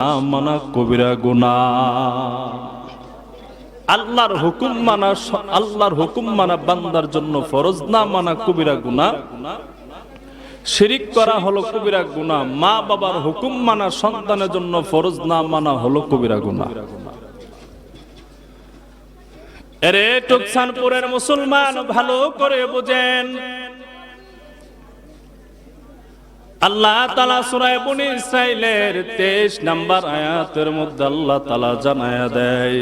মানা কবিরা গুনা আল্লাহর হুকুম মানা আল্লাহর হুকুম মানা বান্দার জন্য ফরজ না মানা কবিরা গুনা শিরিক করা হলো কবিরা গুনা মা বাবার হুকুম মানা সন্তানের জন্য ফরজ না মানা হলো কবিরা গুনা এরে টুকসানপুরের মুসলমান ভালো করে বুঝেন আল্লাহ তালা সুরায় বনি ইসরাইলের তেইশ নাম্বার আয়াতের মধ্যে আল্লাহ তালা জানায়া দেয়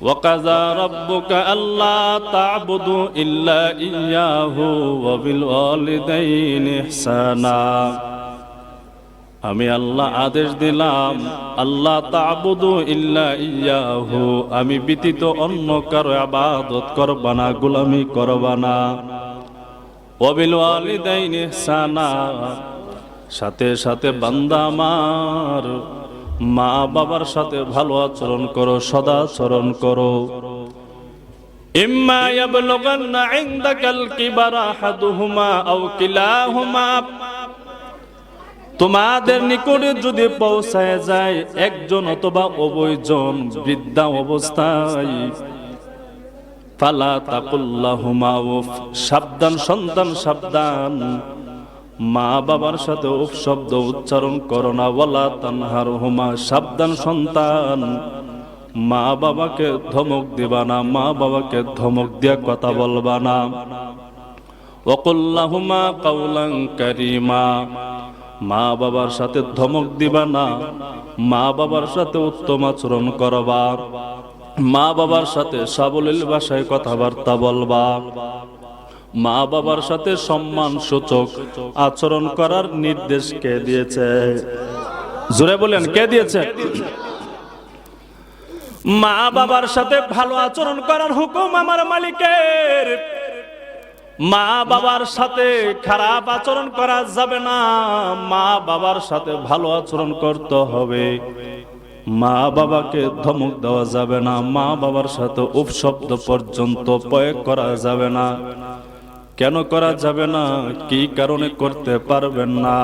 وقضى ربك ألا تعبدوا إلا إياه وبالوالدين إحسانا আমি আল্লাহ আদেশ দিলাম আল্লাহ তাবুদু ইল্লা ইয়াহু আমি ব্যতীত অন্য কারো আবাদত করবা না গোলামি করবা ইহসানা। সাথে সাথে বান্দা আমার, মা বাবার সাথে ভালো আচরণ করো সদাচরণ করো। তোমাদের নিকটে যদি পৌঁছায় যায় একজন অথবা উভয়জন বৃদ্ধা অবস্থায় ফালা তাকুল্লাহুমা উফ, সাবধান, সন্তান, সাবধান। মা বাবার সাথে উফ শব্দ উচ্চারণ করো না, ওয়ালা তানহার হুমা সাবধান, সন্তান। মা বাবাকে ধমক দিবা না, মা বাবাকে ধমক দিয়া কথা বলবা না। ওকুল্লাহুমা কাউলাং কারিমা, মা বাবার সাথে ধমক দিবা না, মা বাবার সাথে উত্তম আচরণ করবা। মা বাবার সাথে সাবলীল ভাষায় কথাবার্তা বলবা। মা বাবার সাথে সম্মান সূচক আচরণ করার নির্দেশ কে দিয়েছে? জোরে বলেন, কে দিয়েছে? মা বাবার সাথে ভালো আচরণ করার হুকুম আমার মালিকের। মা বাবার সাথে খারাপ আচরণ করা যাবে না। মা বাবার সাথে ভালো আচরণ করতে হবে। মা বাবাকে ধমক দেওয়া যাবে না, মা বাবার সাথে উপশব্দ পর্যন্ত প্রয়োগ করা যাবে না। কেন করা যাবে না? কি কারণে করতে পারবেন না?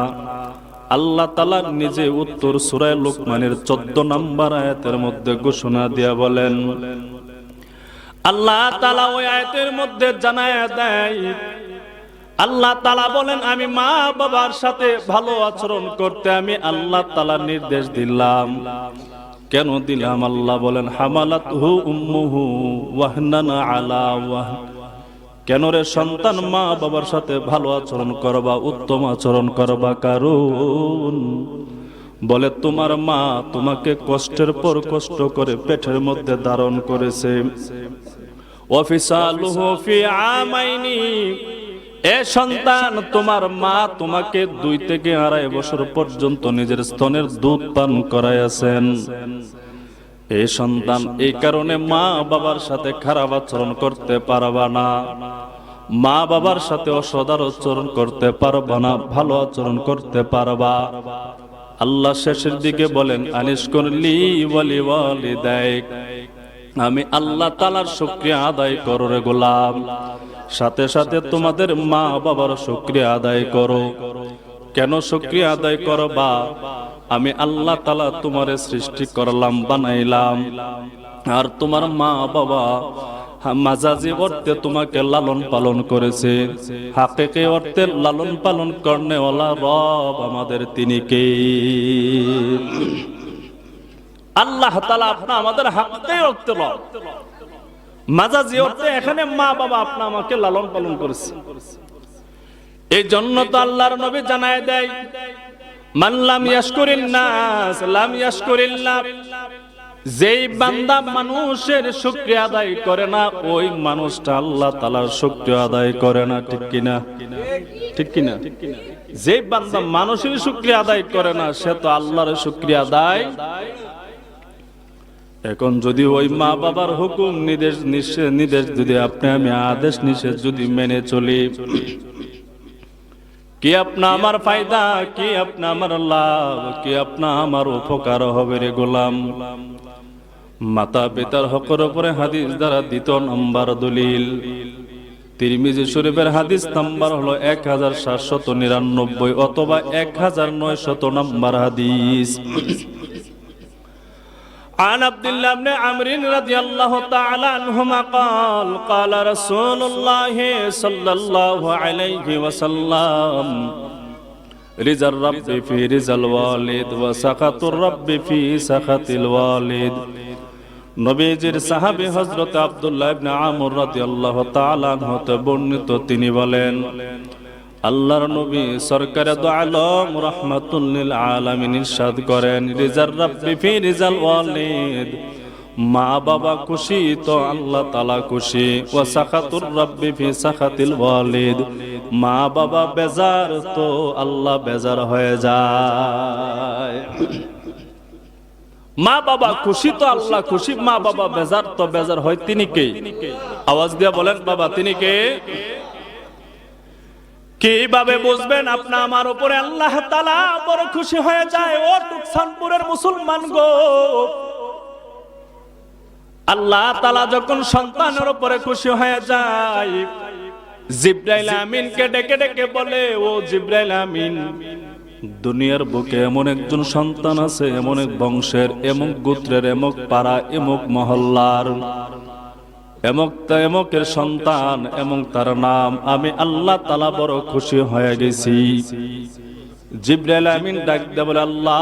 আল্লাহ তালা নিজে উত্তর সুরায় লোকমানের চোদ্দ নম্বর আয়াতের মধ্যে ঘোষণা দিয়া বলেন, আল্লাহ তালা ওই আয়াতের মধ্যে জানায় দেয়, আল্লাহ তালা বলেন, আমি মা বাবার সাথে ভালো আচরণ করতে আমি আল্লাহ তালা নির্দেশ দিলাম। কেন দিলাম? আল্লাহ বলেন হামালাত হু উম্মুহু ওয়াহনানা আলা ওয়াহ। কেন রে সন্তান মা বাবার সাথে ভালো আচরণ করবা, উত্তম আচরণ করবা? কারণ বলে, তোমার মা তোমাকে কষ্টের পর কষ্ট করে পেটের মধ্যে ধারণ করেছে। অফিসালুহু ফি আমাইনি এ সন্তান, তোমার মা তোমাকে দুই থেকে আড়াই বছর পর্যন্ত নিজের স্তনের দুধ পান করাইয়াছেন। এ সন্তান, এই কারণে মা বাবার সাথে খারাপ আচরণ করতে পারবা না। মা বাবার সাথে অসদার আচরণ করতে পারবা না, ভালো আচরণ করতে পারবা। আল্লাহ শেষের দিকে বলেন আনিস করলি বলি বলি দেখ আমি আল্লাহ তালার শুক্রিয়া আদায় করো রে গোলাম। সাথে সাথে তোমাদের মা বাবার শুক্রিয়া আদায় করো। কেন শুক্রিয়া আদায় করো বা? আমি আল্লাহ তালা তোমার সৃষ্টি করলাম, বানাইলাম। আর তোমার মা বাবা মাজাজি অর্থে তোমাকে লালন পালন করেছে। হাকেকে অর্থে লালন পালন কর্নেওয়ালা রব আমাদের তিনি কে? আল্লাহ তালা আপনা আমাদের হাতে অর্থে মাজাজি অর্থে এখানে মা বাবা আপনা আমাকে লালন পালন করেছে। এই জন্য তো আল্লাহর নবী জানায় দেয় মানলাম ইয়াশকুরিন নাস যেই বান্দা মানুষের শুকরিয়া আদায় করে না, ওই মানুষটা আল্লাহ তালার শুকরিয়া আদায় করে না, ঠিক কিনা? ঠিক কিনা? যে বান্দা মানুষের শুকরিয়া আদায় করে না, সে তো আল্লাহর শুকরিয়া আদায় এখন যদি ওই মা বাবার হুকুম নির্দেশ নির্দেশ যদি আপনি আমি আদেশ নিষেধ যদি মেনে চলি, কি আপনা আমার ফায়দা, কি আপনা আমার লাভ, কি আপনা আমার উপকার হবে রে গোলাম? মাতা পিতার হকের উপরে হাদিস দ্বারা দ্বিতীয় নম্বর দলিল। তিরমিজি শরীফের হাদিস নাম্বার হলো এক হাজার সাতশত নিরানব্বই অথবা এক হাজার নয়শত নাম্বার হাদিস। عن عبد الله بن عمرو رضي الله تعالى عنهما قال قال رسول الله صلى الله عليه وسلم رضا الرب في رضا الوالد وسخط الرب في سخط الوالد নবীজির সাহাবী হযরত আব্দুল্লাহ ইবনে আমর রাদিয়াল্লাহু তাআলা হতে বর্ণিত তিনি বলেন আল্লাহর নবী সরকারে দু আলম, রাহমাতুল লিল আলামিন ইরশাদ করেন, রিজার রাব্বি রিজাল ওয়ালিদ। মা বাবা খুশি তো আল্লাহ তালা খুশি। ও সাখাতুর রাব্বি ফি সাখাতিল ওয়ালিদ। মা বাবা বেজার তো আল্লাহ বেজার হয়ে যায়। মা বাবা খুশি তো আল্লাহ খুশি, মা বাবা বেজার তো বেজার হয়, তিনি কে? আওয়াজ দিয়া বলেন, বাবা, তিনি কে? কীভাবে বুঝবেন? আপনি আমার উপরে আল্লাহ তালা বড় খুশি হয়ে যায়। ও টুকসানপুরের মুসলমান গো। আল্লাহ তালা যখন সন্তানের উপরে খুশি হয়ে যায়, জিব্রাইল আমিনকে ডেকে ডেকে বলে, ও জিব্রাইল আমিন, দুনিয়ার বুকে এমন একজন সন্তান আছে, এমন এক বংশের এমক গোত্রের এমক পাড়া এমক মহল্লার। এমক এমকের সন্তান এবং তার নাম। আমি আল্লাহ তালা বড় খুশি হয়ে গেছি। জিব্রাইল আমিন ডাক বলে, আল্লাহ,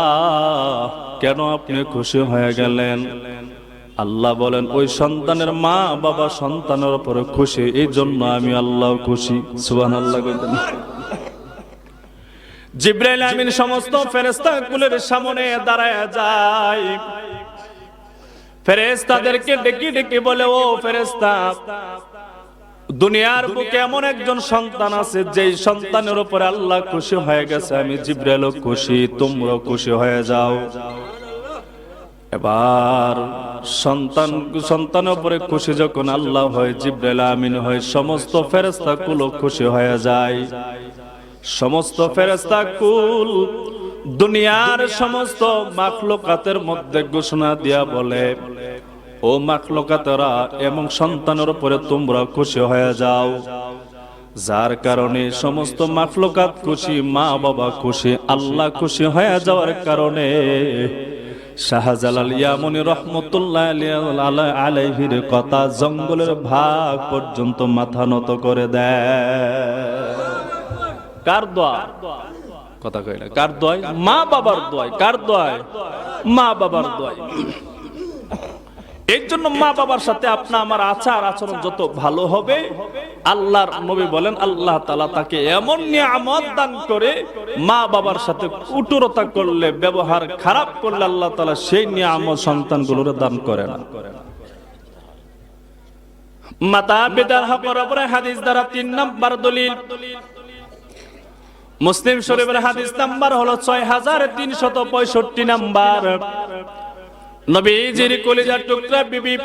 কেন আপনি খুশি হয়ে গেলেন? আল্লাহ বলেন, ওই সন্তানের মা বাবা সন্তানের উপরে খুশি এই জন্য আমি আল্লাহ খুশি। সুবান আল্লাহ জিব্রাইল আমিন সমস্ত ফেরেস্তা কুলের সামনে দাঁড়ায় যায়। ফেরেস্তাদেরকে ডেকে ডেকে বলে, ও ফেরেস্তা দুনিয়ার বুকে এমন একজন সন্তান আছে, যেই সন্তানের উপরে আল্লাহ খুশি হয়ে গেছে। আমি জিব্রাইলও খুশি, তোমরাও খুশি হয়ে যাও। এবার সন্তান, সন্তানের উপরে খুশি যখন আল্লাহ হয়, জিব্রাইল আমিন হয়, সমস্ত ফেরেস্তা কুলো খুশি হয়ে যায়। সমস্ত ফেরেস্তা কুল দুনিয়ার সমস্ত মাখলুকাতের মধ্যে ঘোষণা দিয়া বলে ও মাখলুকাতেরা, এবং সন্তানের উপরে তোমরা খুশি হয়ে যাও। যার কারণে সমস্ত মাখলুকাত খুশি, মা বাবা খুশি, আল্লাহ খুশি হয়ে যাওয়ার কারণে শাহজালাল ইয়ামনি রহমতুল্লাহ আলাইহির কথা জঙ্গলের ভাগ পর্যন্ত মাথা নত করে দেয়। কার দোয়া? কথা কইলা কার দোয়াই মা বাবার দোয়াই কার দোয়াই মা বাবার দোয়াই এর জন্য মা বাবার সাথে আপনা আমার আচার আচরণ যত ভালো হবে, আল্লাহর নবী বলেন, আল্লাহ তালা তাকে এমন নিয়ামত দান করে মা বাবার সাথে কুটুরতা করলে, ব্যবহার খারাপ করলে আল্লাহ তালা সেই নিয়ামত সন্তানগুলোর দান করে না মাতা পিতার উপরে হাদিস দ্বারা তিন নম্বর দলিল। মুসলিম শরীফের হাদিস নাম্বার হলো ছয় হাজার তিনশত পঁয়ষট্টি নাম্বার। নবীজির কলিজার টুকরা বিবি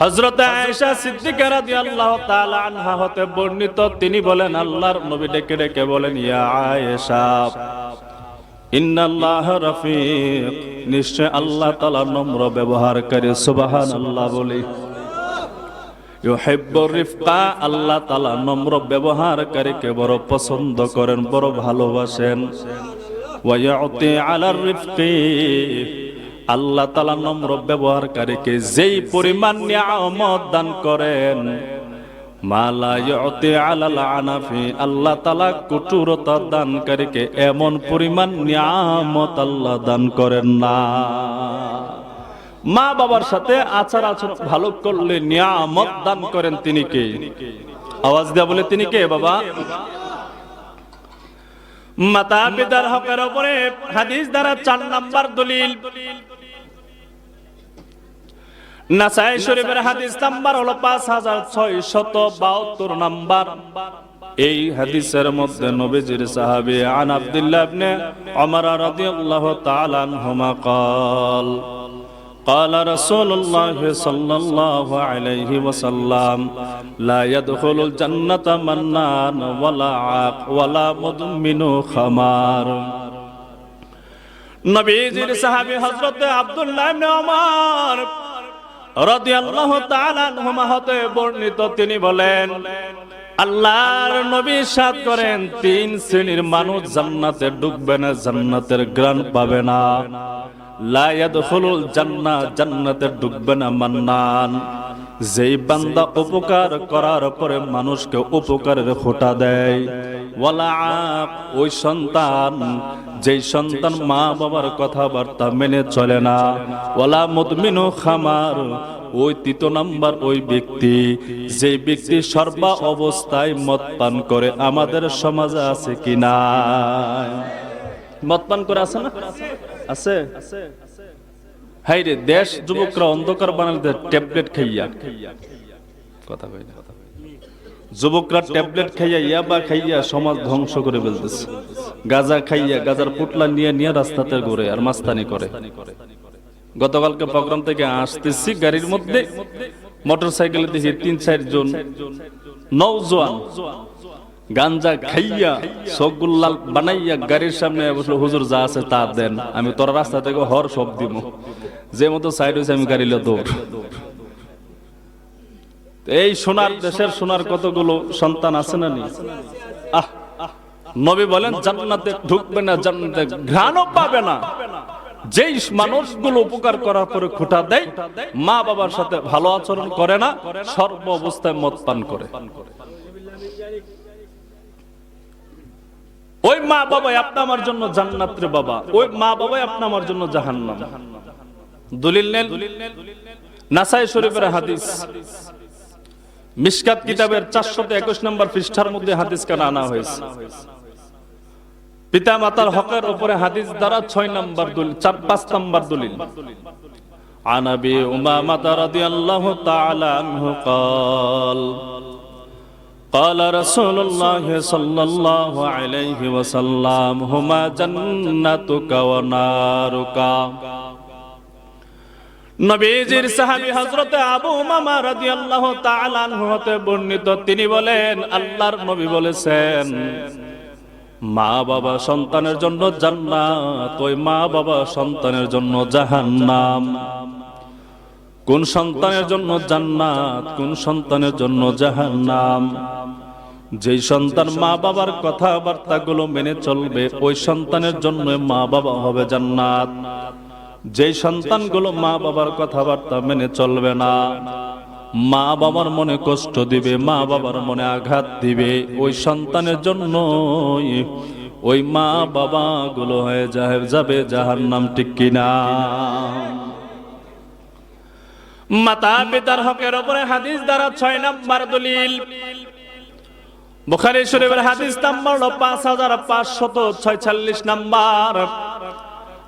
হযরত আয়েশা সিদ্দিকা রাদিয়াল্লাহু তাআলা আনহা হতে বর্ণিত। তিনি বলেন, আল্লাহর নবী ডেকে ডেকে বলেন, ইয়া আয়েশা, ইন্নাল্লাহ রাফিক। নিশ্চয় আল্লাহ তাআলা নম্র ব্যবহারকারী, সুবহানাল্লাহ বলি। রিফকা, আল্লাহ তাআলা নম্র ব্যবহারকারীকে বড় পছন্দ করেন, বড় ভালোবাসেন। ওয়া আলার রিফকি। আল্লাহ তালা নম্র ব্যবহারকারীকে যেই পরিমাণ নিয়ামত দান করেন দানকারীকে এমন পরিমাণ নিয়ামত আল্লাহ দান করেন না। মা বাবার সাথে আচার ভালো করলে নিয়ামত দান করেন তিনি কে? আওয়াজ দেয়া বলে তিনি কে বাবা? মাতা পিতার হকের উপরে হাদিস দ্বারা চার নাম্বার দলিল। নাসাই শরীফের হাদিস নাম্বার হলো পাঁচ হাজার ছয় শত বাহাত্তর নাম্বার এই হাদিসের মধ্যে নবীজির সাহাবী আন আব্দুল্লাহ ইবনে ওমর রাদিয়াল্লাহু তাআলা আনহুমা قال قال رسول الله صلى الله عليه وسلم لا يدخل الجنة منان ولا عاق ولا مدمن خمار নবীজির সাহাবী হযরত আব্দুল্লাহ ইবনে ওমর রাদিয়াল্লাহু তাআলা আনহুমা বর্ণিত তিনি বলেন, আল্লাহর নবী সাদ করেন, তিন শ্রেণির মানুষ জান্নাতে ঢুকবে না, জান্নাতের গ্রাণ পাবে না। জান্নাতে ঢুকবে না, মান্নান। যেই বান্দা উপকার করার পরে মানুষকে উপকারের খোটা দেয়। ওই সন্তান, যেই সন্তান মা বাবার কথাবার্তা মেনে চলে না। ওয়ালা মুদমিনু খামার, ওই তৃতীয় নাম্বার ওই ব্যক্তি, যে ব্যক্তি সর্বা অবস্থায় মদ পান করে, আমাদের সমাজে আছে কি না মদ পান করে আছে না? আছে? হাই রে দেশ যুবকরা অন্ধকার বানালে ট্যাবলেট খাইয়া। কথা কই না। যুবকরা ট্যাবলেট খাইয়া ইয়াবা খাইয়া সমাজ ধ্বংস করে ফেলতেছে। গাজা খাইয়া গাজার পুটলা নিয়ে নিয়ে রাস্তাতে ঘুরে আর মাস্তানি করে। গতকালকে প্রোগ্রাম থেকে আসতেছি গাড়ির মধ্যে মোটর সাইকেলে দেখি তিন চারজন নৌজওয়ান গাঞ্জা খাইয়া সগুল্লাল বানাইয়া গাড়ির সামনে বসল হুজুর যা আছে তা দেন আমি তোর রাস্তা থেকে হর সব দিব। যে মতো সাইড হয়েছে আমি গাড়ি দৌড়। এই সোনার দেশের সোনার কতগুলো সন্তান আছে না নি নবী বলেন, জান্নাতে ঢুকবে না, জান্নাতে ঘ্রাণও পাবে না। যেই মানুষগুলো উপকার করার পরে খোটা দেয়, মা বাবার সাথে ভালো আচরণ করে না, সর্ব অবস্থায় মদ পান করে। ওই মা বাবাই আপনি আমার জন্য জান্নাত রে বাবা। ওই মা বাবাই আপনি আমার জন্য জাহান্নাম। দলিল নেন নাসাই শরীফের হাদিস। মিশকাত কিতাবের চারশত একুশ নম্বর পৃষ্ঠার মধ্যে হাদিস কানা আনা হয়েছে পিতা মাতার হকের উপরে হাদিস দ্বারা ছয় নম্বর দলিল চার পাঁচ নম্বর দলিল عن ابي امامه رضي الله تعالى عنه قال قال رسول الله صلى الله عليه وسلم هما جنتك ونارك নবীজির সাহাবী হযরতে আবু উমামা রাদিয়াল্লাহু তাআলা আনহু হতে বর্ণিত তিনি বলেন আল্লাহর নবী বলেছেন মা বাবা সন্তানের জন্য জান্নাত ওই মা বাবা সন্তানের জন্য জাহান্নাম। কোন সন্তানের জন্য জান্নাত কোন সন্তানের জন্য জাহান্নাম। যেই সন্তান মা বাবার কথাবার্তাগুলো মেনে চলবে ওই সন্তানের জন্য মা বাবা হবে জান্নাত। যেই সন্তানগুলো মা বাবার কথাবার্তা মেনে চলবে না, মা বাবার মনে কষ্ট দিবে, মা বাবার মনে আঘাত দিবে, ওই সন্তানের জন্য ওই মা বাবা গুলো হয়ে যাবে যাহার নাম ঠিক কিনা? মাতা পিতার হকের উপরে হাদিস দ্বারা ছয় নাম্বার দলিল। বুখারী শরীফের হাদিস নাম্বার হলো পাঁচ হাজার পাঁচশত ছয়চল্লিশ নাম্বার।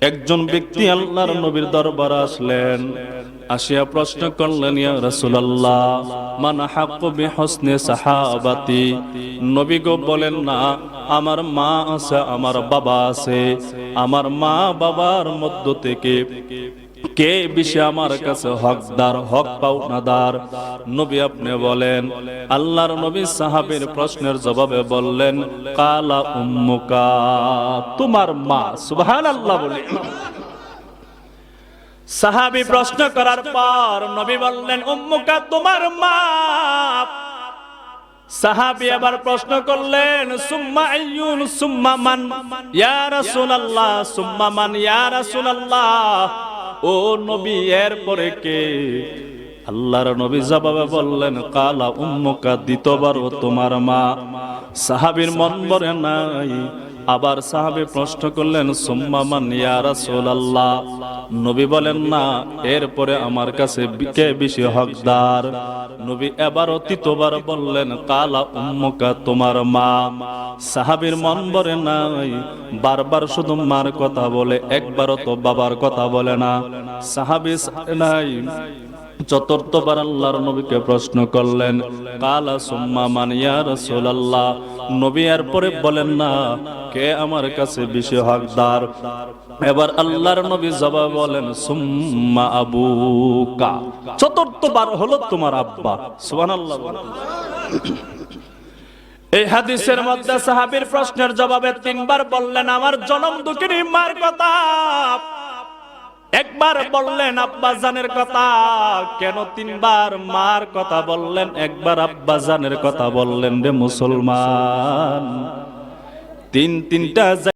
একজন ব্যক্তি আল্লাহর নবীর দরবার আসলেন, আসিয়া প্রশ্ন করলেন, ইয়া রাসূলুল্লাহ, মান হাক্কু বিহসনি সাহাবাতি? নবী গো বলেন, না, আমার মা আছে, আমার বাবা আছে। আমার মা বাবার মধ্য থেকে কে বেশি আমার কাছে হকদার, হক পাওনাদার? নবী আপনি বলেন, আল্লাহর নবী সাহাবীর প্রশ্নের জবাবে বললেন, কালা উম্মুকা, তোমার মা। সুবহানাল্লাহ বলে। সাহাবী প্রশ্ন করার পর নবী বললেন, উম্মুকা, তোমার মা? সাহাবী আবার প্রশ্ন করলেন, সুম্মা আইয়ুন, সুম্মা মান? ইয়া রাসূলুল্লাহ, সুম্মা মান, ইয়া রাসূলুল্লাহ। ও নবী এর পরে কে? আল্লাহর নবী জবাবে বললেন, কালা উম্মুকা ও তোমার মা। সাহাবীর মন ভরে নাই। আবার সাহাবে প্রশ্ন করলেন, সুম্মা মান ইয়া নবী বলেন, না, এরপরে আমার কাছে কে বেশি হকদার? নবী এবার তৃতীয়বার বললেন, কালা উম্মুকা, তোমার মা। সাহাবীর মন ভরে নাই, বারবার শুধু মার কথা বলে, একবারও তো বাবার কথা বলে না। সাহাবী নাই চতুর্থবার আল্লাহর নবীকে প্রশ্ন করলেন, কালা সুম্মা মান ইয়া রাসূলুল্লাহ? নবী এর পরে বলেন, না, কে আমার কাছে বেশি হকদার? এবার আল্লাহর নবী জবাব বলেন, সুম্মা আবুকা। চতুর্থবার হলো তোমার আব্বা। সুবহানাল্লাহ। এই হাদিসের মধ্যে সাহাবীর প্রশ্নের জবাবে তিনবার বললেন, আমার জনম দুঃখিনী মার কথা। একবার বললেন আব্বাজানের কথা, কেন তিনবার মার কথা বললেন? একবার আব্বাজানের কথা বললেন রে মুসলমান। তিন তিনটা